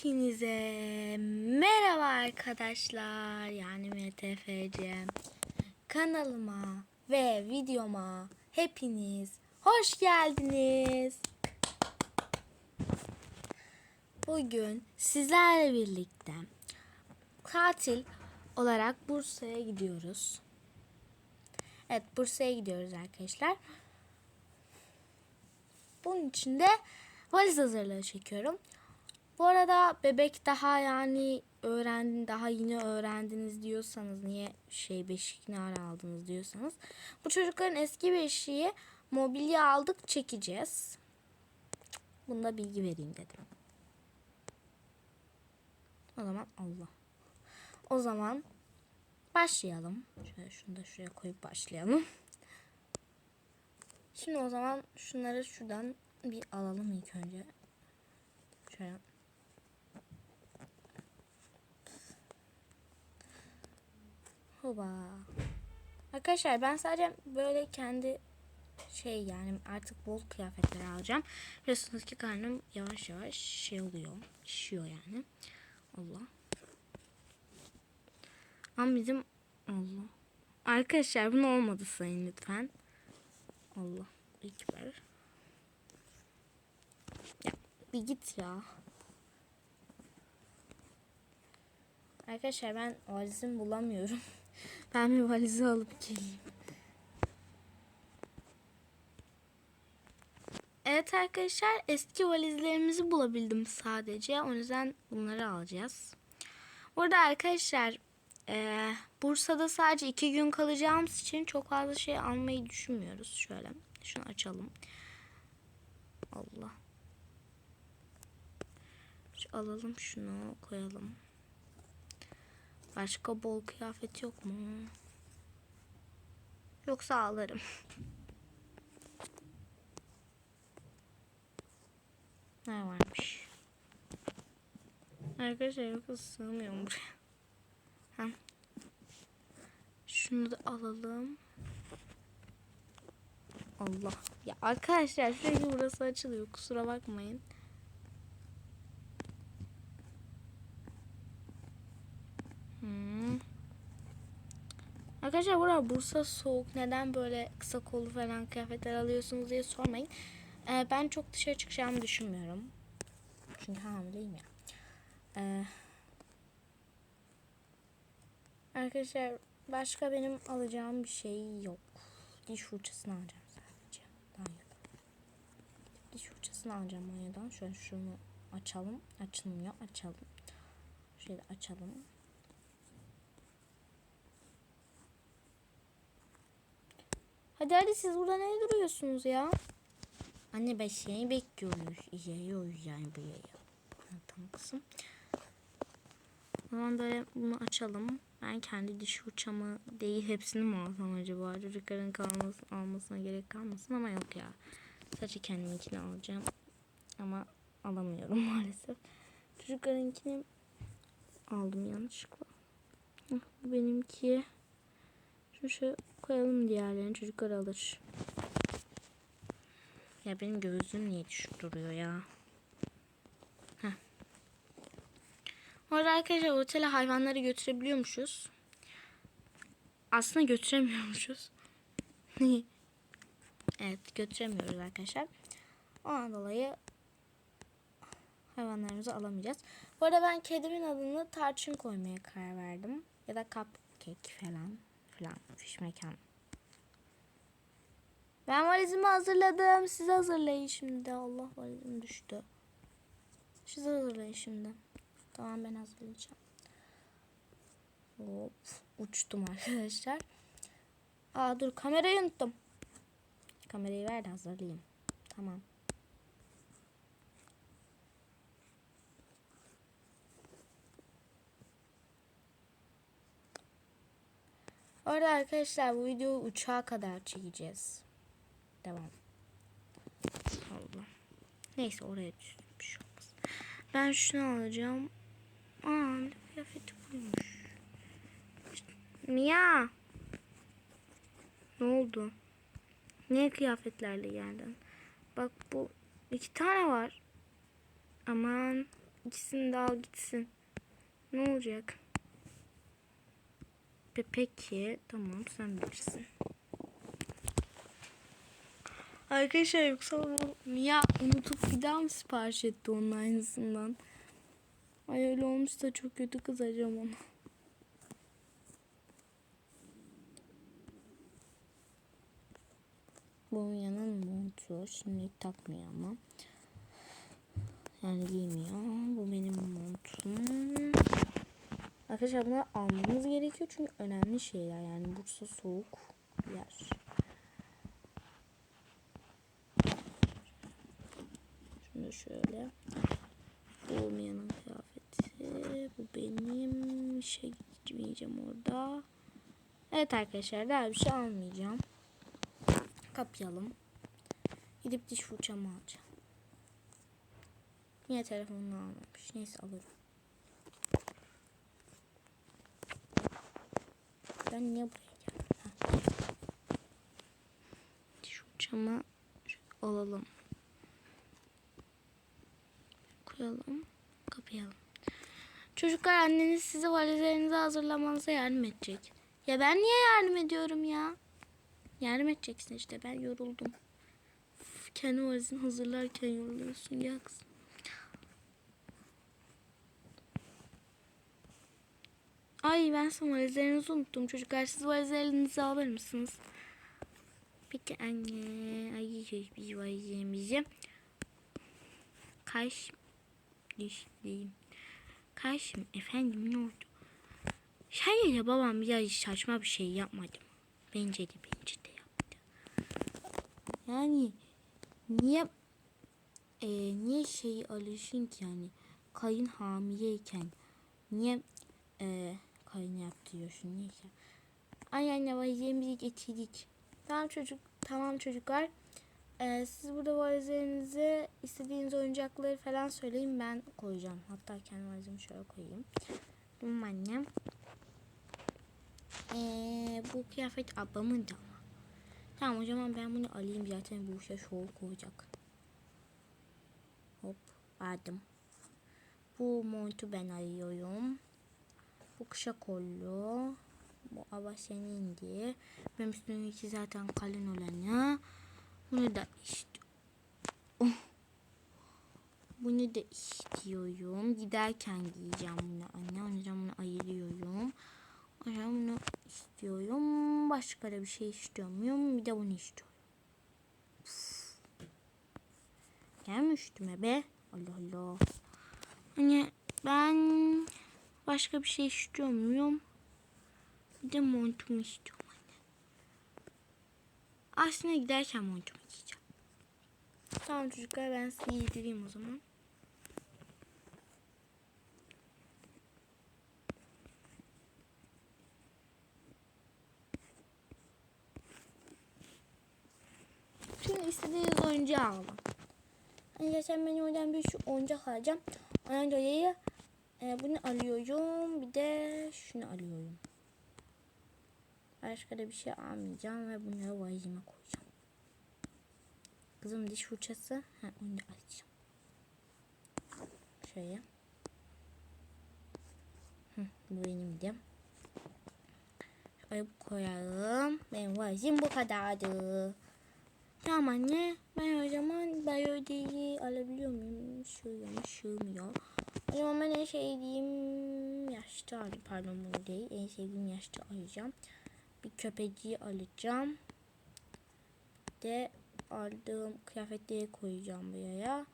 Hepinize merhaba arkadaşlar. Yani MTFC kanalıma ve videoma hepiniz hoş geldiniz. Bugün sizlerle birlikte tatil olarak Bursa'ya gidiyoruz. Evet Bursa'ya gidiyoruz arkadaşlar. Bunun için de valiz hazırlığı çekiyorum. Bu arada bebek daha yani öğrendin daha yeni öğrendiniz diyorsanız niye şey beşik ne ara aldınız diyorsanız bu çocukların eski beşiği mobilya aldık çekeceğiz. Bunda bilgi vereyim dedim. O zaman Allah. O zaman başlayalım. Şöyle şunu da şuraya koyup başlayalım. Şimdi o zaman şunları şuradan bir alalım ilk önce. Şöyle. Hoba. Arkadaşlar ben sadece böyle kendi şey yani artık bol kıyafetler alacağım. Biliyorsunuz ki karnım yavaş yavaş şey oluyor. Şişiyor yani. Allah. Ama bizim Allah. Arkadaşlar bunu olmadı sayın lütfen. Allah. Ekber. Ya bir git ya. Arkadaşlar ben valizimi bulamıyorum. Ben bir valizi alıp geleyim. Evet arkadaşlar eski valizlerimizi bulabildim sadece. O yüzden bunları alacağız. Orada arkadaşlar e, Bursa'da sadece iki gün kalacağımız için çok fazla şey almayı düşünmüyoruz. Şöyle şunu açalım. Allah. Şu alalım şunu koyalım. Başka bol kıyafet yok mu? Yoksa alırım. Ne varmış? Arkadaşlar yoksa sığmıyorum buraya. Ha. Şunu da alalım. Allah. Ya arkadaşlar sürekli burası açılıyor. Kusura bakmayın. Arkadaşlar burada Bursa soğuk. Neden böyle kısa kollu falan kıyafetler alıyorsunuz diye sormayın. Ee, ben çok dışarı çıkacağımı düşünmüyorum. Çünkü hamileyim ya. Ee, arkadaşlar başka benim alacağım bir şey yok. Diş fırçasını alacağım sadece. Diş fırçasını alacağım banyodan. Şöyle şunu açalım. Açılmıyor. Açalım. Şöyle açalım. Hadi hadi siz burada ne duruyorsunuz ya? Anne ben seni bekliyoruz. İzliyoruz yani bu yayı. Tamam kızım. Zaman böyle bunu açalım. Ben kendi diş fırçamı değil hepsini mi alsam acaba? Çocukların kalması, almasına gerek kalmasın ama yok ya. Sadece kendiminkini alacağım. Ama alamıyorum maalesef. Çocuklarınkini aldım yanlışlıkla. Bu benimki. Şunu şöyle koyalım diğerlerini çocuklar alır. Ya benim gözüm niye düşük duruyor ya? Heh. Orada arkadaşlar otele hayvanları götürebiliyormuşuz. Aslında götüremiyormuşuz. evet götüremiyoruz arkadaşlar. Ondan dolayı hayvanlarımızı alamayacağız. Bu arada ben kedimin adını tarçın koymaya karar verdim. Ya da cupcake falan filan. Fiş mekan. Ben valizimi hazırladım. Siz hazırlayın şimdi. Allah valizim düştü. Siz hazırlayın şimdi. Tamam ben hazırlayacağım. Hop uçtum arkadaşlar. Aa dur kamerayı unuttum. Kamerayı ver de hazırlayayım. Tamam. Orada arkadaşlar bu videoyu uçağa kadar çekeceğiz. Devam. Allah. Neyse oraya bir şey olmaz. Ben şunu alacağım. Aa kıyafeti koymuş. Mia. Ne oldu? Niye kıyafetlerle geldin? Bak bu iki tane var. Aman İkisini de al gitsin. Ne olacak? Pe- Peki tamam sen bilirsin. Arkadaşlar yoksa bu Mia unutup bir daha mı sipariş etti onun aynısından? Ay öyle olmuş da çok kötü kızacağım ona. Bu Mia'nın montu. Şimdi takmıyor ama. Yani giymiyor. Bu benim montum. Arkadaşlar bunu almamız gerekiyor çünkü önemli şeyler. Yani Bursa soğuk yer. Şunu şöyle. Bu Mia'nın kıyafeti. Bu benim. İşe gitmeyeceğim orada. Evet arkadaşlar daha bir şey almayacağım. Kapayalım. Gidip diş fırçamı alacağım. Niye telefonunu almamış? Neyse alırım. Ben niye buraya geldim? Diş fırçamı alalım. Koyalım. Kapayalım. Çocuklar anneniz size valizlerinizi hazırlamanıza yardım edecek. Ya ben niye yardım ediyorum ya? Yardım edeceksin işte ben yoruldum. Kendi valizini hazırlarken yoruluyorsun ya kızım. Ay ben sana valizlerinizi unuttum çocuklar. Siz valizlerinizi alır mısınız? Peki anne. Ay biz valizlerimizi. Kaş. Düşteyim. Kaşım efendim ne oldu? Şey ya babam ya saçma bir şey yapmadım. Bence de bence de yaptı. Yani niye e, niye şeyi alışın ki yani kayın hamileyken niye e, kayın yaptırıyorsun neyse. Ay anne valizlerimizi getirdik. Tamam çocuk tamam çocuklar. E, siz burada valizlerinizi istediğiniz oyuncakları falan söyleyin ben koyacağım. Hatta kendi valizimi şöyle koyayım. Tamam annem. Ee, bu kıyafet ablamın da ama. Tamam o zaman ben bunu alayım zaten bu işe soğuk olacak. Hop aldım. Bu montu ben alıyorum. Bu kışa kollu. Bu ava senindi. Benim üstümdeki zaten kalın olanı. Bunu da. Oh. Bunu da istiyorum. Giderken giyeceğim bunu anne. O yüzden bunu ayırıyorum. O yüzden bunu istiyorum. Başka da bir şey istemiyorum. Bir de bunu istiyorum. Üf. Gelme üstüme be. Allah Allah. Hani ben başka bir şey istiyor muyum? Bir de montumu istiyorum anne. Aslında giderken montumu giyeceğim. Tamam çocuklar ben size giydireyim o zaman. Şimdi istediğiniz oyuncağı alın. Hani geçen ben oradan bir şu oyuncak alacağım. Dolayı e, bunu alıyorum. Bir de şunu alıyorum. Başka da bir şey almayacağım ve bunları valizime koyacağım. Kızım diş fırçası. Ha, onu da alacağım. Şöyle. Hı, bu benim de. Şöyle koyalım. Benim valizim bu kadardı. Tamam anne. Ben o zaman bayodeyi alabiliyor muyum? Sığıyor mu? Sığmıyor. O en sevdiğim yaşta. Pardon bunu değil. En sevdiğim yaşta alacağım. Bir köpeciyi alacağım. De aldığım kıyafetleri koyacağım buraya.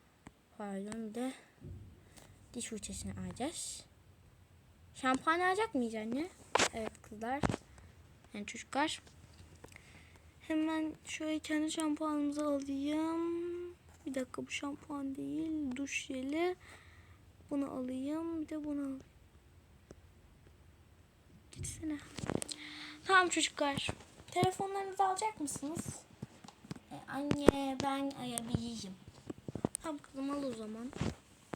Pardon de diş fırçasını alacağız. Şampuan alacak mıyız anne? Evet kızlar. Yani çocuklar. Hemen şöyle kendi şampuanımızı alayım. Bir dakika bu şampuan değil. Duş jeli. Bunu alayım. Bir de bunu alayım. Gitsene. Tamam çocuklar. Telefonlarınızı alacak mısınız? E, anne ben ayabileyim. Tamam kızım al o zaman.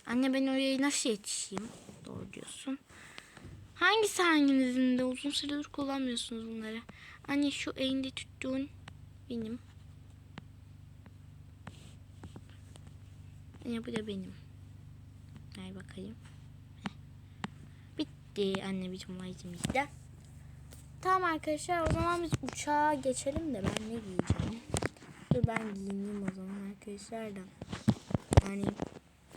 Anne ben oraya nasıl yetişeyim? Doğru diyorsun. Hangisi hanginizin de uzun süredir kullanmıyorsunuz bunları? Anne şu elinde tuttuğun benim. Anne bu da benim. Gel bakayım. Bitti anne bizim olayımız da. Tamam arkadaşlar o zaman biz uçağa geçelim de ben ne giyeceğim? Dur ben giyineyim o zaman arkadaşlar da. Yani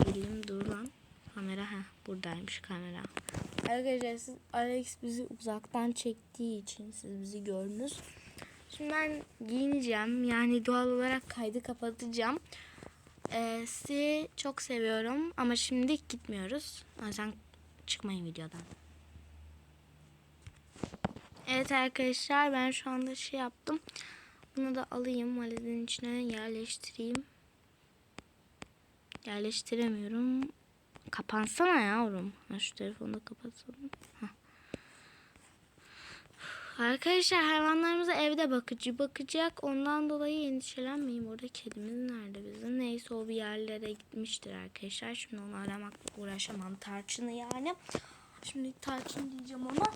elim dur lan. Kamera ha buradaymış kamera. Arkadaşlar siz Alex bizi uzaktan çektiği için siz bizi gördünüz. Şimdi ben giyineceğim. Yani doğal olarak kaydı kapatacağım. Ee, sizi çok seviyorum ama şimdi gitmiyoruz. O yüzden çıkmayın videodan. Evet arkadaşlar ben şu anda şey yaptım. Bunu da alayım valizin içine yerleştireyim. Yerleştiremiyorum. Kapansana yavrum. Ha, şu telefonu da kapatalım. Arkadaşlar hayvanlarımıza evde bakıcı bakacak. Ondan dolayı endişelenmeyin. Burada kedimiz nerede bizim? Neyse o bir yerlere gitmiştir arkadaşlar. Şimdi onu aramakla uğraşamam. Tarçını yani. Şimdi tarçın diyeceğim ona.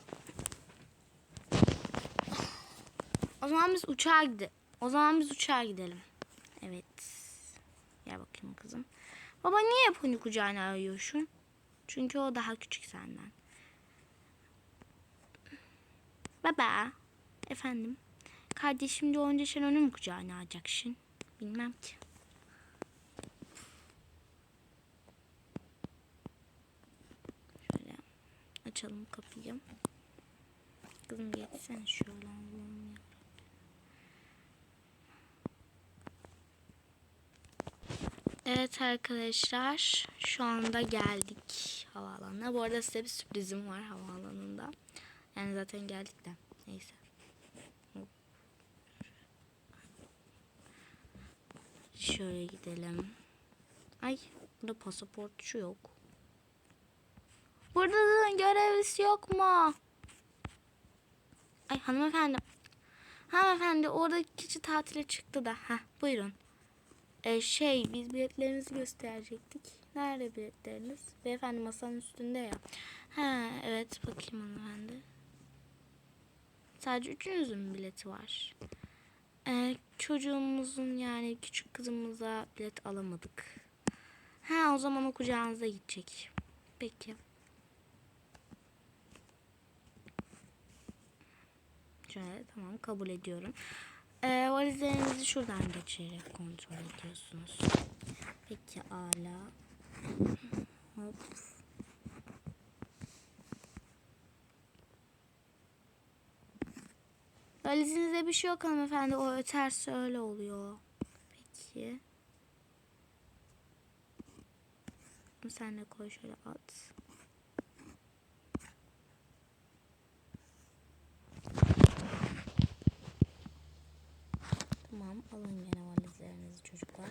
O zaman biz uçağa gidelim. O zaman biz uçağa gidelim. Evet. Gel bakayım kızım. Baba niye hep kucağına alıyorsun? Çünkü o daha küçük senden. Baba. Efendim. Kardeşim de önce sen onu mu kucağına alacaksın? Bilmem ki. Şöyle açalım kapıyı. Kızım geçsene şöyle. Evet arkadaşlar şu anda geldik havaalanına. Bu arada size bir sürprizim var havaalanında. Yani zaten geldik de neyse. Şöyle gidelim. Ay burada pasaportçu yok. Burada da görevlisi yok mu? Ay hanımefendi. Hanımefendi oradaki kişi tatile çıktı da. Heh, buyurun. Ee, şey biz biletlerinizi gösterecektik. Nerede biletleriniz? Beyefendi masanın üstünde ya. Ha evet bakayım hanımefendi. Sadece üçünüzün bileti var? Ee, çocuğumuzun yani küçük kızımıza bilet alamadık. Ha o zaman o gidecek. Peki. Şöyle tamam kabul ediyorum. Ee, valizlerinizi şuradan geçirerek kontrol ediyorsunuz. Peki ala. Hop. Valizinizde bir şey yok hanımefendi. O öterse öyle oluyor. Peki. Sen de koy şöyle at. Tamam alın yine valizlerinizi çocuklar.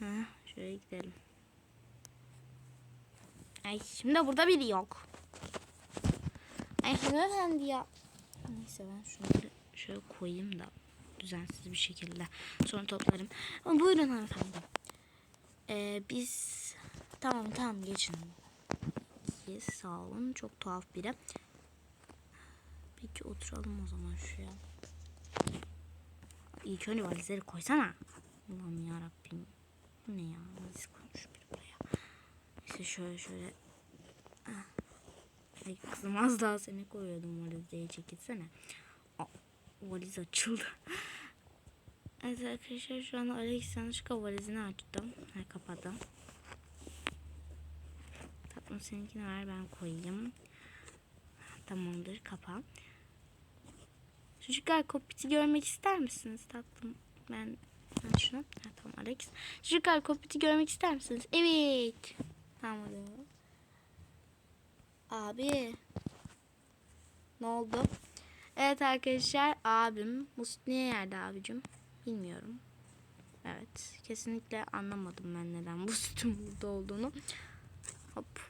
Ha, şöyle gidelim. Ay şimdi burada biri yok. Ay hanımefendi ya. Neyse ben şunu şöyle koyayım da düzensiz bir şekilde sonra toplarım. Ama buyurun hanımefendi. Ee, biz tamam tamam geçin. Peki sağ olun. Çok tuhaf biri. Peki oturalım o zaman şuraya. İlk önce valizleri koysana. Allah'ım yarabbim. Bu ne ya? Valiz koymuş. İşte şöyle şöyle. Ah. Kızım az daha seni koyuyordum valizeye çekilsene. Aa, valiz açıldı. Evet arkadaşlar şu an Alex yanlışlıkla valizini açtım. Ha, kapadım. Tatlım seninkini ver ben koyayım. Tamamdır kapa. Çocuklar kokpiti görmek ister misiniz tatlım? Ben, ben şunu. Ha, tamam Alex. Çocuklar kokpiti görmek ister misiniz? Evet. Tamam. Abi. Ne oldu? Evet arkadaşlar abim. Must niye yerde abicim? Bilmiyorum. Evet. Kesinlikle anlamadım ben neden bu sütun burada olduğunu. Hop.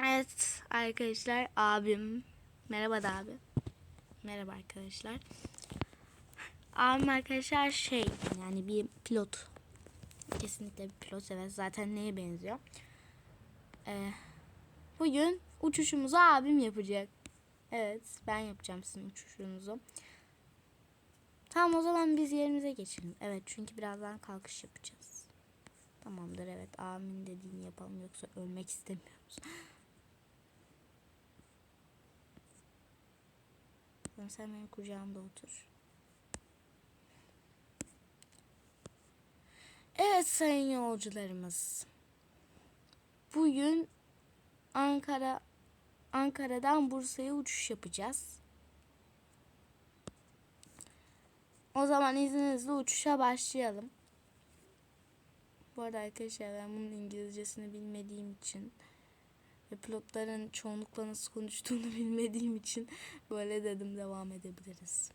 Evet arkadaşlar abim. Merhaba da abi. Merhaba arkadaşlar. Abim arkadaşlar şey yani bir pilot. Kesinlikle bir pilot. Evet zaten neye benziyor? Ee, bugün uçuşumuzu abim yapacak. Evet ben yapacağım sizin uçuşunuzu. Tamam o zaman biz yerimize geçelim. Evet çünkü birazdan kalkış yapacağız. Tamamdır evet amin dediğini yapalım yoksa ölmek istemiyoruz. Sen benim kucağımda otur. Evet sayın yolcularımız. Bugün Ankara Ankara'dan Bursa'ya uçuş yapacağız. O zaman izninizle uçuşa başlayalım. Bu arada arkadaşlar ben bunun İngilizcesini bilmediğim için ve pilotların çoğunlukla nasıl konuştuğunu bilmediğim için böyle dedim devam edebiliriz.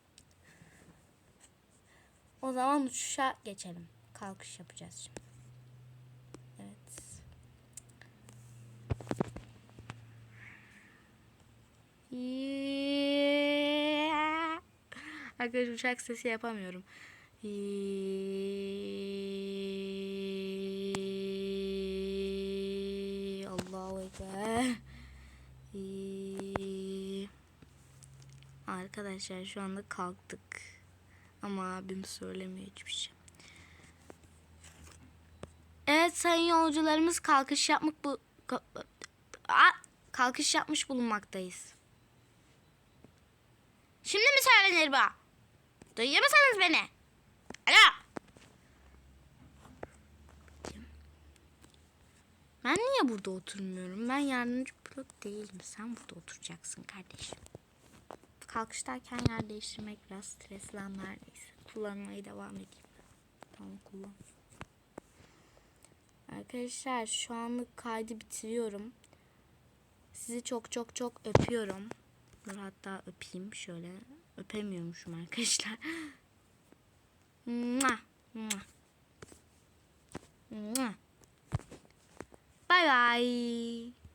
O zaman uçuşa geçelim. Kalkış yapacağız şimdi. Evet. Yeah. Arkadaşlar uçak sesi yapamıyorum. Yeah. Allahu Ekber. Arkadaşlar şu anda kalktık. Ama abim söylemiyor hiçbir şey. Evet sayın yolcularımız kalkış yapmak bu kalkış yapmış bulunmaktayız. Şimdi mi söylenir bu? Duyuyor musunuz beni? Alo. Ben niye burada oturmuyorum? Ben yardımcı pilot değilim. Sen burada oturacaksın kardeşim. Kalkıştayken yer değiştirmek biraz stresli anlar neyse. Kullanmaya devam edeyim. Tamam kullan. Arkadaşlar şu anlık kaydı bitiriyorum. Sizi çok çok çok öpüyorum. Dur hatta öpeyim şöyle. Öpemiyormuşum arkadaşlar. Bye bye.